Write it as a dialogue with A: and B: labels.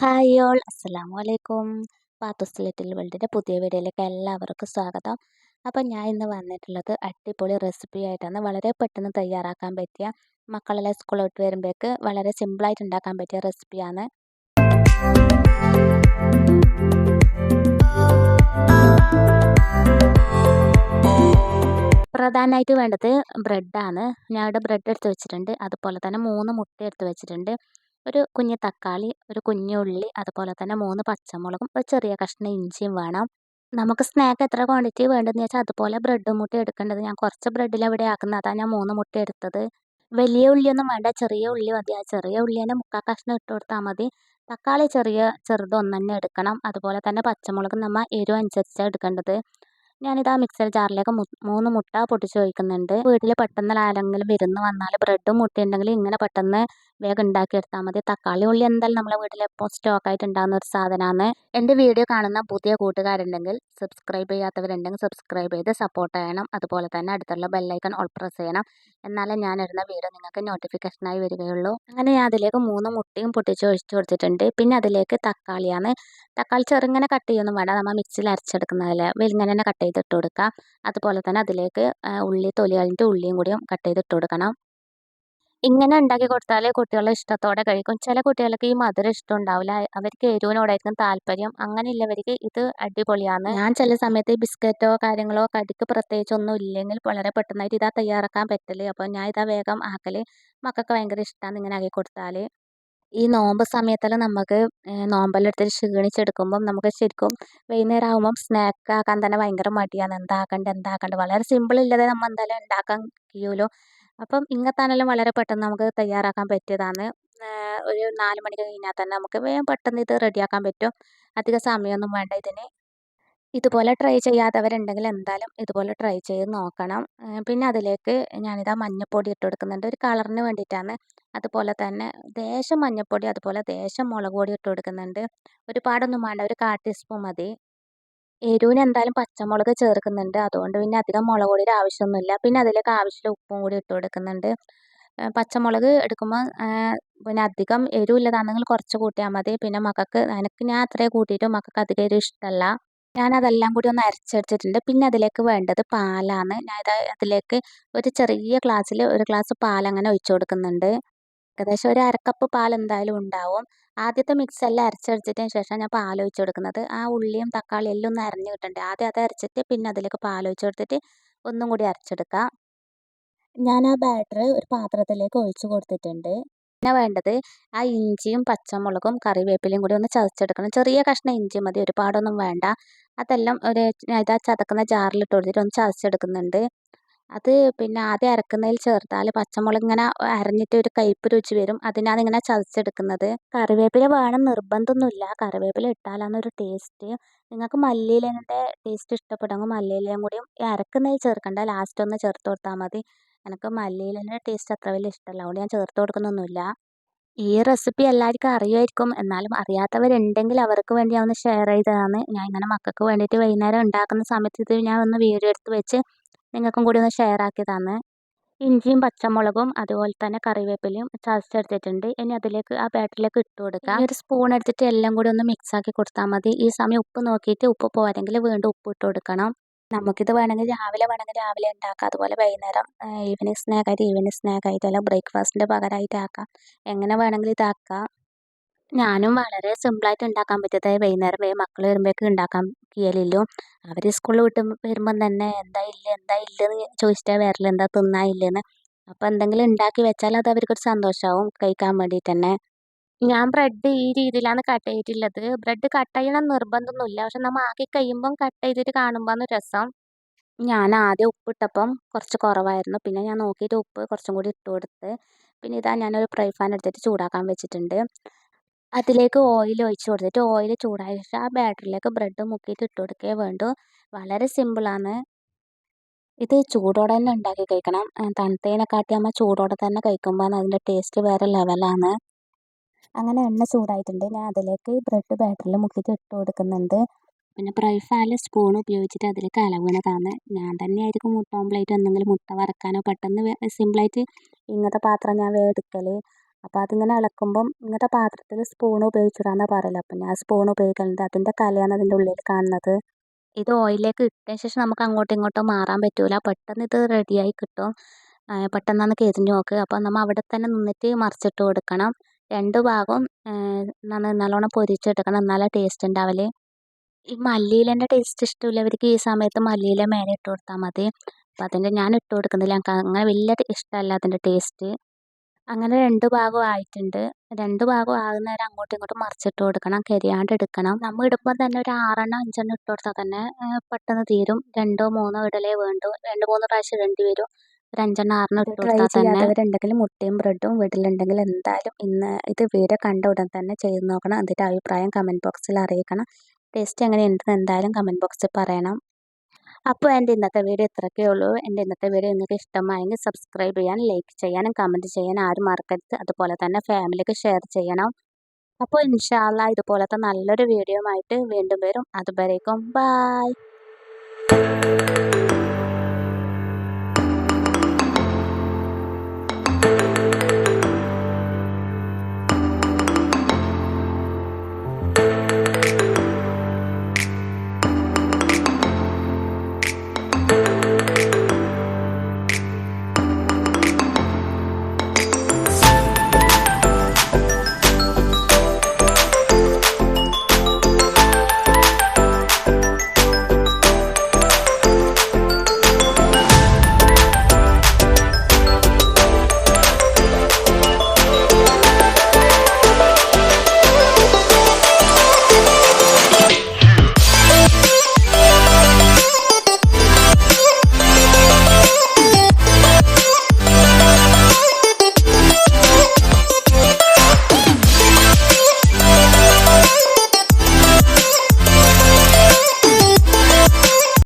A: Hi all. അസ്സലാമു അലൈക്കും. പാത്തുസ് little വേൾഡിന്റെ പുതിയ വീഡിയോയിലേക്ക് എല്ലാവർക്കും സ്വാഗതം. അപ്പം ഞാൻ ഇന്ന് വന്നിട്ടുള്ളത് അടിപൊളി റെസിപ്പി ആയിട്ടാണ്. വളരെ പെട്ടെന്ന് തയ്യാറാക്കാൻ പറ്റിയ മക്കളെല്ലാം സ്കൂളിലോട്ട് വരുമ്പോഴേക്ക് വളരെ സിമ്പിളായിട്ട് ഉണ്ടാക്കാൻ പറ്റിയ റെസിപ്പിയാണ് പ്രധാനമായിട്ട് വേണ്ടത് ബ്രെഡാണ് ഞാൻ ഇവിടെ ബ്രെഡ് എടുത്ത് വെച്ചിട്ടുണ്ട്. അതുപോലെ തന്നെ മൂന്ന് മുട്ട എടുത്ത് വെച്ചിട്ടുണ്ട്. ഒരു കുഞ്ഞ് തക്കാളി ഒരു കുഞ്ഞ് ഉള്ളി അതുപോലെ തന്നെ മൂന്ന് പച്ചമുളകും ഒരു ചെറിയ കഷ്ണം ഇഞ്ചിയും വേണം. നമുക്ക് സ്നാക്ക് എത്ര ക്വാണ്ടിറ്റി വേണ്ടതെന്ന് വെച്ചാൽ അതുപോലെ ബ്രെഡ് മുട്ട എടുക്കേണ്ടത് ഞാൻ കുറച്ച് ബ്രെഡിൽ അവിടെ ആക്കുന്നത് അതാണ് ഞാൻ മൂന്ന് മുട്ട എടുത്തത്. വലിയ ഉള്ളിയൊന്നും വേണ്ട ചെറിയ ഉള്ളി മതി. ആ ചെറിയ ഉള്ളി തന്നെ മുക്കാൽ കഷ്ണം ഇട്ട് കൊടുത്താൽ മതി. തക്കാളി ചെറിയ ചെറുത് എടുക്കണം. അതുപോലെ തന്നെ പച്ചമുളക് നമ്മൾ എരിവ് അനുസരിച്ചാണ് എടുക്കേണ്ടത്. ഞാനിതാ മിക്സർ ജാറിലേക്ക് മൂന്ന് മുട്ട പൊട്ടിച്ച് ഒഴിക്കുന്നുണ്ട്. വീട്ടിൽ പെട്ടെന്ന് ആരെങ്കിലും വിരുന്ന് വന്നാൽ ബ്രെഡും മുട്ട ഉണ്ടെങ്കിൽ ഇങ്ങനെ പെട്ടെന്ന് വേഗം ഉണ്ടാക്കിയെടുത്താൽ മതി. തക്കാളി ഉള്ളി എന്തായാലും നമ്മളെ വീട്ടിൽ എപ്പോൾ സ്റ്റോക്കായിട്ട് ഉണ്ടാകുന്ന ഒരു സാധനമാണ് എന്റെ വീഡിയോ കാണുന്ന പുതിയ കൂട്ടുകാരുണ്ടെങ്കിൽ സബ്സ്ക്രൈബ് ചെയ്യാത്തവരുണ്ടെങ്കിൽ സബ്സ്ക്രൈബ് ചെയ്ത് സപ്പോർട്ട് ചെയ്യണം. അതുപോലെ തന്നെ അടുത്തുള്ള ബെല്ലൈക്കൺ ഓൾ പ്രസ് ചെയ്യണം. എന്നാലേ ഞാൻ ഇടുന്ന വീഡിയോ നിങ്ങൾക്ക് നോട്ടിഫിക്കേഷനായി വരികയുള്ളൂ. അങ്ങനെ ഞാൻ അതിലേക്ക് മൂന്ന് മുട്ടയും പൊട്ടിച്ച് ഒഴിച്ചു കൊടുത്തിട്ടുണ്ട്. പിന്നെ അതിലേക്ക് തക്കാളിയാണ്. തക്കാളി ചെറുങ്ങനെ കട്ട് ചെയ്യൊന്നും വേണ്ട. നമ്മൾ മിക്സിയിൽ അരച്ചെടുക്കുന്നതല്ലേ വെലിങ്ങനെ തന്നെ കട്ട് ചെയ്തിട്ട് കൊടുക്കുക അതുപോലെ തന്നെ അതിലേക്ക് ഉള്ളി തൊലി കളഞ്ഞിട്ട് ഉള്ളിയും കൂടിയും കട്ട് ചെയ്തിട്ട് കൊടുക്കണം. ഇങ്ങനെ ഉണ്ടാക്കി കൊടുത്താൽ കുട്ടികൾ ഇഷ്ടത്തോടെ കഴിക്കും. ചില കുട്ടികൾക്ക് ഈ മധുരം ഇഷ്ടം ഉണ്ടാവില്ല. അവർക്ക് എരിവിനോടായിരിക്കും താല്പര്യം. അങ്ങനെയുള്ളവർക്ക് ഇത് അടിപൊളിയാണ്. ഞാൻ ചില സമയത്ത് ബിസ്ക്കറ്റോ കാര്യങ്ങളോ കടിക്ക് പ്രത്യേകിച്ച് ഒന്നും ഇല്ലെങ്കിൽ വളരെ പെട്ടെന്നായിട്ട് ഇതാ തയ്യാറാക്കാൻ പറ്റില്ല അപ്പോൾ ഞാൻ ഇതാ വേഗം ആക്കൽ മക്കൾക്ക് ഭയങ്കര ഇഷ്ടമാണ് ഇങ്ങനെ ആക്കി കൊടുത്താൽ ഈ നോമ്പ് സമയത്തെല്ലാം നമുക്ക് നോമ്പെല്ലാം ക്ഷീണിച്ചെടുക്കുമ്പം നമുക്ക് ശരിക്കും വൈകുന്നേരം ആകുമ്പം സ്നാക്ക് ആക്കാൻ തന്നെ ഭയങ്കര മടിയാണ്. എന്താക്കണ്ട എന്താക്കണ്ട. വളരെ സിമ്പിൾ ഇല്ലാതെ നമ്മൾ എന്തായാലും ഉണ്ടാക്കാൻ കഴിയുമല്ലോ അപ്പം ഇങ്ങത്താണെങ്കിലും വളരെ പെട്ടെന്ന് നമുക്ക് തയ്യാറാക്കാൻ പറ്റിയതാണ്. ഒരു നാല് മണിക്ക് കഴിഞ്ഞാൽ തന്നെ നമുക്ക് വേഗം പെട്ടെന്ന് ഇത് റെഡിയാക്കാൻ പറ്റും. അധിക സമയമൊന്നും വേണ്ട ഇതിന്. ഇതുപോലെ ട്രൈ ചെയ്യാത്തവരുണ്ടെങ്കിൽ എന്തായാലും ഇതുപോലെ ട്രൈ ചെയ്ത് നോക്കണം. പിന്നെ അതിലേക്ക് ഞാനിതാ മഞ്ഞപ്പൊടി ഇട്ട് കൊടുക്കുന്നുണ്ട്. ഒരു കളറിന് വേണ്ടിയിട്ടാണ്. അതുപോലെ തന്നെ ദേശം മഞ്ഞപ്പൊടി അതുപോലെ ദേശം മുളക് പൊടി ഇട്ട് കൊടുക്കുന്നുണ്ട്. ഒരുപാടൊന്നും വേണ്ട. ഒരു കാൽ ടീസ്പൂൺ മതി. എരിവിന് എന്തായാലും പച്ചമുളക് ചേർക്കുന്നുണ്ട്. അതുകൊണ്ട് പിന്നെ അധികം മുളക് പൊടിയുടെ ആവശ്യമൊന്നുമില്ല. പിന്നെ അതിലേക്ക് ആവശ്യമുള്ള ഉപ്പും കൂടി ഇട്ട് കൊടുക്കുന്നുണ്ട്. പച്ചമുളക് എടുക്കുമ്പോൾ പിന്നെ അധികം എരിവില്ലതാണെങ്കിൽ കുറച്ച് കൂട്ടിയാൽ മതി. പിന്നെ മക്കൾക്ക് എനിക്ക് ഞാൻ അത്രയും കൂട്ടിയിട്ട് മക്കൾക്ക് അധികം എരിവ് ഇഷ്ടമല്ല. ഞാൻ അതെല്ലാം കൂടി ഒന്ന് അരച്ചെടുത്തിട്ടുണ്ട് പിന്നെ അതിലേക്ക് വേണ്ടത് പാലാണ്. ഞാൻ അതിലേക്ക് ഒരു ചെറിയ ഗ്ലാസ്സിൽ ഒരു ഗ്ലാസ് പാലങ്ങനെ ഒഴിച്ചു കൊടുക്കുന്നുണ്ട്. ഏകദേശം ഒരു അരക്കപ്പ് പാൽ എന്തായാലും ഉണ്ടാവും. ആദ്യത്തെ മിക്സ് എല്ലാം അരച്ചടിച്ചതിന് ശേഷം ഞാൻ പാൽ ഒഴിച്ച് കൊടുക്കുന്നത്. ആ ഉള്ളിയും തക്കാളിയും എല്ലാം ഒന്ന് അരഞ്ഞു കിട്ടണ്ടേ. ആദ്യം അത് അരച്ചിട്ട് പിന്നെ അതിലേക്ക് പാൽ ഒഴിച്ച് കൊടുത്തിട്ട് ഒന്നും കൂടി അരച്ചെടുക്കാം. ഞാൻ ആ ബാറ്റർ ഒരു പാത്രത്തിലേക്ക് ഒഴിച്ചു കൊടുത്തിട്ടുണ്ട്. പിന്നെ വേണ്ടത് ആ ഇഞ്ചിയും പച്ചമുളകും കറിവേപ്പിലയും കൂടി ഒന്ന് ചതച്ചെടുക്കണം. ചെറിയ കഷ്ണം ഇഞ്ചി മതി. ഒരുപാടൊന്നും വേണ്ട. അതെല്ലാം ഒരു ഇതാ ചതക്കുന്ന ജാറിലിട്ട് കൊടുത്തിട്ട് ഒന്ന് ചതച്ചെടുക്കുന്നുണ്ട്. അത് പിന്നെ ആദ്യം അരക്കുന്നതിൽ ചേർത്താൽ പച്ചമുളക് ഇങ്ങനെ അരഞ്ഞിട്ട് ഒരു കയ്പ്പ് രുചി വരും. അതിനാണ് ഇങ്ങനെ ചതച്ചെടുക്കുന്നത്. കറിവേപ്പില വേണം നിർബന്ധമൊന്നുമില്ല. കറിവേപ്പില ഇട്ടാലാണ് ഒരു ടേസ്റ്റ് നിങ്ങൾക്ക് മല്ലിയിലേന്റെ ടേസ്റ്റ് ഇഷ്ടപ്പെടുമെങ്കിൽ മല്ലിയിലയും കൂടിയും അരക്കുന്നതിൽ ചേർക്കണ്ട. ലാസ്റ്റ് ഒന്ന് ചേർത്ത് കൊടുത്താൽ മതി. എനിക്ക് മല്ലിയിലേന്റെ ടേസ്റ്റ് അത്ര വലിയ ഇഷ്ടമല്ല. അതുകൊണ്ട് ഞാൻ ചേർത്ത് കൊടുക്കുന്നൊന്നുമില്ല. ഈ റെസിപ്പി എല്ലാവർക്കും അറിയുമായിരിക്കും. എന്നാലും അറിയാത്തവരുണ്ടെങ്കിൽ അവർക്ക് വേണ്ടി ഞാൻ ഒന്ന് ഷെയർ ചെയ്തതാണ്. ഞാൻ ഇങ്ങനെ മക്കൾക്ക് വേണ്ടിയിട്ട് വൈകുന്നേരം ഉണ്ടാക്കുന്ന സമയത്ത് ഇത് ഞാൻ ഒന്ന് വീഡിയോ എടുത്ത് വെച്ച് നിങ്ങൾക്കും കൂടി ഒന്ന് ഷെയർ ആക്കി തന്ന്. ഇഞ്ചിയും പച്ചമുളകും അതുപോലെ തന്നെ കറിവേപ്പിലയും ചതച്ചെടുത്തിട്ടുണ്ട് ഇനി അതിലേക്ക് ആ ബാറ്ററിലേക്ക് ഇട്ട് കൊടുക്കാം. ഒരു സ്പൂൺ എടുത്തിട്ട് എല്ലാം കൂടി ഒന്ന് മിക്സ് ആക്കി കൊടുത്താൽ മതി. ഈ സമയം ഉപ്പ് നോക്കിയിട്ട് ഉപ്പ് പോരെങ്കിൽ വീണ്ടും ഉപ്പ് ഇട്ട് കൊടുക്കണം. നമുക്കിത് വേണമെങ്കിൽ രാവിലെ വേണമെങ്കിൽ രാവിലെ ഉണ്ടാക്കാം. അതുപോലെ വൈകുന്നേരം ഈവനിങ് സ്നാക്കായിട്ട് ഈവനിങ് സ്നാക്കായിട്ട് അല്ല ബ്രേക്ക്ഫാസ്റ്റിന്റെ പകരമായിട്ട് ആക്കാം. എങ്ങനെ വേണമെങ്കിലും ഇതാക്കാം. ഞാനും വളരെ സിമ്പിളായിട്ട് ഉണ്ടാക്കാൻ പറ്റിയത് വൈകുന്നേരം വേ മക്കൾ വരുമ്പോഴേക്കും ഉണ്ടാക്കാൻ കിയലില്ലോ അവർ സ്കൂളിൽ വിട്ട് വരുമ്പം തന്നെ എന്താ ഇല്ല എന്താ ഇല്ലെന്ന് ചോദിച്ചിട്ടാണ് വരൽ എന്താ തിന്നാ ഇല്ലെന്ന് അപ്പോൾ എന്തെങ്കിലും ഉണ്ടാക്കി വെച്ചാൽ അത് അവർക്കൊരു സന്തോഷമാവും കഴിക്കാൻ വേണ്ടിയിട്ട് തന്നെ. ഞാൻ ബ്രെഡ് ഈ രീതിയിലാണ് കട്ട് ചെയ്തിട്ടുള്ളത്. ബ്രെഡ് കട്ട് ചെയ്യണം നിർബന്ധമൊന്നുമില്ല. പക്ഷെ നമ്മൾ ആക്കി കഴിയുമ്പം കട്ട് ചെയ്തിട്ട് കാണുമ്പോൾ രസം. ഞാൻ ആദ്യം ഉപ്പിട്ടപ്പം കുറച്ച് കുറവായിരുന്നു. പിന്നെ ഞാൻ നോക്കിയിട്ട് ഉപ്പ് കുറച്ചും കൂടി ഇട്ട് കൊടുത്ത് പിന്നെ ഇതാ ഞാനൊരു ഫ്രൈ പാൻ എടുത്തിട്ട് ചൂടാക്കാൻ വെച്ചിട്ടുണ്ട്. അതിലേക്ക് ഓയിൽ ഒഴിച്ച് കൊടുത്തിട്ട് ഓയിൽ ചൂടായ ശേഷം ആ ബാറ്ററിലേക്ക് ബ്രെഡ് മുക്കിയിട്ട് ഇട്ട് കൊടുക്കുകയേ വേണ്ടു. വളരെ സിമ്പിളാണ് ഇത് ചൂടോടെ തന്നെ ഉണ്ടാക്കി കഴിക്കണം. തണുത്തതിനെക്കാട്ടി നമ്മൾ ചൂടോടെ തന്നെ കഴിക്കുമ്പോൾ അതിന്റെ ടേസ്റ്റ് വേറെ ലെവലാണ് അങ്ങനെ എണ്ണ ചൂടായിട്ടുണ്ട്. ഞാൻ അതിലേക്ക് ബ്രെഡ് ബാറ്ററിൽ മുക്കിയിട്ട് ഇട്ട് കൊടുക്കുന്നുണ്ട്. പിന്നെ പാനിൽ സ്പൂൺ ഉപയോഗിച്ചിട്ട് അതിലേക്ക് അലവണതാണ്. ഞാൻ തന്നെയായിരിക്കും മുട്ട ഓംപ്ലേറ്റ് എന്തെങ്കിലും മുട്ട വറക്കാനോ പെട്ടെന്ന് സിമ്പിളായിട്ട് ഇങ്ങനത്തെ പാത്രം ഞാൻ എടുക്കൽ അപ്പോൾ അതിങ്ങനെ ഇളക്കുമ്പം ഇങ്ങനത്തെ പാത്രത്തിൽ സ്പൂൺ ഉപയോഗിച്ചിടാന്നാണ് പറയൽ. അപ്പം ഞാൻ സ്പൂൺ ഉപയോഗിക്കലുണ്ട്. അതിന്റെ കലയാണ് അതിന്റെ ഉള്ളിൽ കാണുന്നത്. ഇത് ഓയിലേക്ക് ഇട്ടതിന് ശേഷം നമുക്ക് അങ്ങോട്ടും ഇങ്ങോട്ടും മാറാൻ പറ്റില്ല പെട്ടെന്ന് ഇത് റെഡിയായി കിട്ടും. പെട്ടെന്നാണ് കരിഞ്ഞു നോക്ക്. അപ്പോൾ നമ്മൾ അവിടെ തന്നെ നിന്നിട്ട് മറിച്ചിട്ട് കൊടുക്കണം. രണ്ട് ഭാഗവും നല്ലോണം പൊരിച്ചെടുക്കണം. എന്നാലേ ടേസ്റ്റ് ഉണ്ടാവൽ ഈ മല്ലിയിലേന്റെ ടേസ്റ്റ് ഇഷ്ടമില്ലവർക്ക് ഈ സമയത്ത് മല്ലിയില മേലെ ഇട്ട് കൊടുത്താൽ മതി. അപ്പം അതിന്റെ ഞാൻ ഇട്ട് കൊടുക്കുന്നില്ല. എനിക്ക് അങ്ങനെ വലിയ ഇഷ്ടമല്ല അതിന്റെ ടേസ്റ്റ് അങ്ങനെ രണ്ട് ഭാഗവും ആയിട്ടുണ്ട്. രണ്ട് ആകുന്ന ആകുന്നവരെ അങ്ങോട്ടും ഇങ്ങോട്ടും മറിച്ചിട്ട് കൊടുക്കണം. കരിയാണ്ട് എടുക്കണം. നമ്മൾ ഇടുമ്പോൾ തന്നെ ഒരു ആറെണ്ണം അഞ്ചെണ്ണം ഇട്ട് കൊടുത്താൽ തന്നെ പെട്ടെന്ന് തീരും. രണ്ടോ മൂന്നോ ഇടലേ വേണ്ടു. രണ്ട് മൂന്ന് പ്രാവശ്യം ഇടേണ്ടി വരും. ഒരു അഞ്ചെണ്ണം ആറെണ്ണം ഇട്ട് കൊടുത്താൽ തന്നെ ചെയ്യാത്തവരുണ്ടെങ്കിൽ മുട്ടയും ബ്രെഡും വീട്ടിലുണ്ടെങ്കിൽ എന്തായാലും ഇന്ന് ഇത് വീഡിയോ കണ്ട ഉടൻ തന്നെ ചെയ്ത് നോക്കണം. അതിന്റെ അഭിപ്രായം കമന്റ് ബോക്സിൽ അറിയിക്കണം. ടേസ്റ്റ് എങ്ങനെയുണ്ടെന്ന് എന്തായാലും കമന്റ് ബോക്സിൽ പറയണം. അപ്പോൾ എന്റെ ഇന്നത്തെ വീഡിയോ ഇത്രയൊക്കെ ഉള്ളൂ. എന്റെ ഇന്നത്തെ വീഡിയോ നിങ്ങൾക്ക് ഇഷ്ടമായെങ്കിൽ സബ്സ്ക്രൈബ് ചെയ്യാനും ലൈക്ക് ചെയ്യാനും കമന്റ് ചെയ്യാനും ആരും മറക്കരുത്. അതുപോലെ തന്നെ ഫാമിലിക്ക് ഷെയർ ചെയ്യണം. അപ്പോൾ ഇൻഷാല്ല ഇതുപോലത്തെ നല്ലൊരു വീഡിയോ ആയിട്ട് വീണ്ടും വരും. അതുവരേക്കും ബായ്